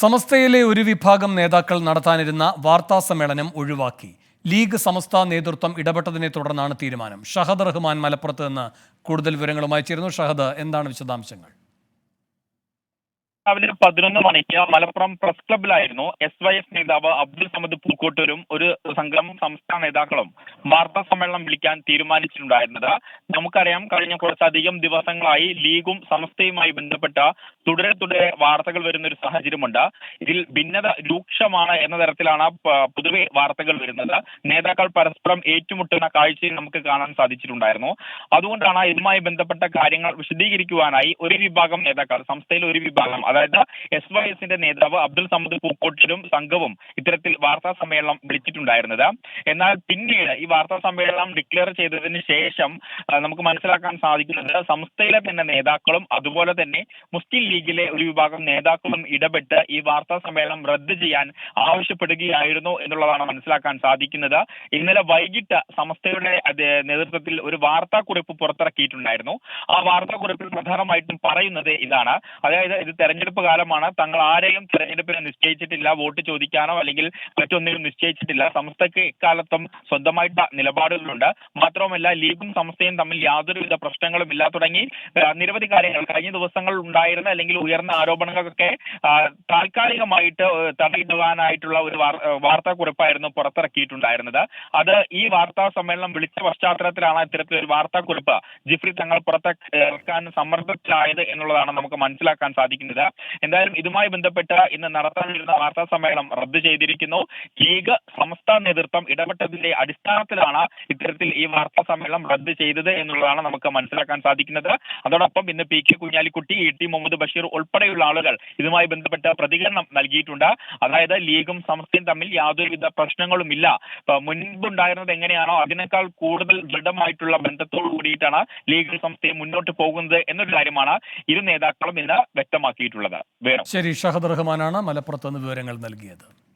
സമസ്തയിലെ ഒരു വിഭാഗം നേതാക്കൾ നടത്താനിരുന്ന വാർത്താ സമ്മേളനം ഒഴിവാക്കി. ലീഗ് സമസ്ത നേതൃത്വം ഇടപെട്ടതിനെ തുടർന്നാണ് തീരുമാനം. ഷഹദ് റഹ്മാൻ മലപ്പുറത്ത് നിന്ന് കൂടുതൽ വിവരങ്ങളുമായി ചേരുന്നു. ഷഹദ് എന്താണ് വിശദാംശങ്ങൾ? രാവിലെ പതിനൊന്ന് മണിക്ക് മലപ്പുറം പ്രസ് ക്ലബിലായിരുന്നു എസ് വൈ എഫ് നേതാവ് അബ്ദുൽ സമദ് പൂക്കോട്ടൂരും ഒരു സംഘം സംസ്ഥാന നേതാക്കളും വാർത്താ സമ്മേളനം വിളിക്കാൻ തീരുമാനിച്ചിട്ടുണ്ടായിരുന്നത്. നമുക്കറിയാം കഴിഞ്ഞ കുറച്ചധികം ദിവസങ്ങളായി ലീഗും സമസ്തയുമായി ബന്ധപ്പെട്ട തുടരെ തുടരെ വാർത്തകൾ വരുന്ന ഒരു സാഹചര്യമുണ്ട്. ഇതിൽ ഭിന്നത രൂക്ഷമാണ് എന്ന തരത്തിലാണ് പൊതുവെ വാർത്തകൾ വരുന്നത്. നേതാക്കൾ പരസ്പരം ഏറ്റുമുട്ടുന്ന കാഴ്ചയും നമുക്ക് കാണാൻ സാധിച്ചിട്ടുണ്ടായിരുന്നു. അതുകൊണ്ടാണ് ഇതുമായി ബന്ധപ്പെട്ട കാര്യങ്ങൾ വിശദീകരിക്കുവാനായി ഒരു വിഭാഗം നേതാക്കൾ സംസ്ഥയിലെ ഒരു വിഭാഗം അതായത് എസ് വൈ എസിന്റെ നേതാവ് അബ്ദുൽ സമദ് പൂക്കോട്ടിലും സംഘവും ഇത്തരത്തിൽ വാർത്താ സമ്മേളനം വിളിച്ചിട്ടുണ്ടായിരുന്നത്. എന്നാൽ പിന്നീട് ഈ വാർത്താ സമ്മേളനം ഡിക്ലെയർ ചെയ്തതിന് ശേഷം നമുക്ക് മനസ്സിലാക്കാൻ സാധിക്കുന്നത് സംസ്ഥയിലെ തന്നെ നേതാക്കളും അതുപോലെ തന്നെ മുസ്ലിം ലീഗിലെ ഒരു വിഭാഗം നേതാക്കളും ഇടപെട്ട് ഈ വാർത്താ സമ്മേളനം റദ്ദ് ചെയ്യാൻ ആവശ്യപ്പെടുകയായിരുന്നു എന്നുള്ളതാണ് മനസ്സിലാക്കാൻ സാധിക്കുന്നത്. ഇന്നലെ വൈകിട്ട് സംസ്ഥയുടെ നേതൃത്വത്തിൽ ഒരു വാർത്താക്കുറിപ്പ് പുറത്തിറക്കിയിട്ടുണ്ടായിരുന്നു. ആ വാർത്താക്കുറിപ്പിൽ പ്രധാനമായിട്ടും പറയുന്നത് ഇതാണ്. അതായത് ഇത് തെരഞ്ഞെടുപ്പ് കാലമാണ്. തങ്ങൾ ആരെയും തെരഞ്ഞെടുപ്പിന് നിശ്ചയിച്ചിട്ടില്ല. വോട്ട് ചോദിക്കാനോ അല്ലെങ്കിൽ മറ്റൊന്നിനും നിശ്ചയിച്ചിട്ടില്ല. സംസ്ഥയ്ക്ക് ഇക്കാലത്തും സ്വന്തമായിട്ട് നിലപാടുകളുണ്ട്. മാത്രവുമല്ല ലീഗും സംസ്ഥയും തമ്മിൽ യാതൊരുവിധ പ്രശ്നങ്ങളും ഇല്ല തുടങ്ങി. നിരവധി കാര്യങ്ങൾ. കഴിഞ്ഞ ദിവസങ്ങളിൽ ഉണ്ടായിരുന്ന അല്ലെങ്കിൽ ഉയർന്ന ആരോപണങ്ങൾക്കൊക്കെ താൽക്കാലികമായിട്ട് തടയിടുവാനായിട്ടുള്ള ഒരു വാർത്താ കുറിപ്പായിരുന്നു പുറത്തിറക്കിയിട്ടുണ്ടായിരുന്നത്. അത് ഈ വാർത്താ സമ്മേളനം വിളിച്ച പശ്ചാത്തലത്തിലാണ് ഇത്തരത്തിലൊരു വാർത്താക്കുറിപ്പ് ജിഫ്രി തങ്ങൾ പുറത്തിറക്കാൻ സമ്മർദ്ദത്തിലായത് എന്നുള്ളതാണ് നമുക്ക് മനസ്സിലാക്കാൻ സാധിക്കുന്നത്. എന്തായാലും ഇതുമായി ബന്ധപ്പെട്ട് ഇന്ന് നടത്താനിരുന്ന വാർത്താ സമ്മേളനം റദ്ദു ചെയ്തിരിക്കുന്നു. ലീഗ് സംസ്ഥാന നേതൃത്വം ഇടപെട്ടതിന്റെ അടിസ്ഥാനത്തിലാണ് ഇത്തരത്തിൽ ഈ വാർത്താ സമ്മേളനം റദ്ദു ചെയ്തത് എന്നുള്ളതാണ് നമുക്ക് മനസ്സിലാക്കാൻ സാധിക്കുന്നത്. അതോടൊപ്പം ഇന്ന് P K Kunhalikutty E T Muhammad Basheer ഉൾപ്പെടെയുള്ള ആളുകൾ ഇതുമായി ബന്ധപ്പെട്ട പ്രതികരണം നൽകിയിട്ടുണ്ട്. അതായത് ലീഗും സംസ്ഥയും തമ്മിൽ യാതൊരുവിധ പ്രശ്നങ്ങളും ഇല്ല മുൻപുണ്ടായിരുന്നത് എങ്ങനെയാണോ അതിനേക്കാൾ കൂടുതൽ ദൃഢമായിട്ടുള്ള ബന്ധത്തോടു കൂടിയിട്ടാണ് ലീഗ് സംസ്ഥയും മുന്നോട്ട് പോകുന്നത് എന്നൊരു കാര്യമാണ് ഇരു നേതാക്കളും ഇന്ന് വ്യക്തമാക്കിയിട്ടുള്ളത് വേണം. ശരി ഷഹദ് റഹ്മാനാണ് മലപ്പുറത്ത് നിന്ന് വിവരങ്ങൾ നൽകിയത്.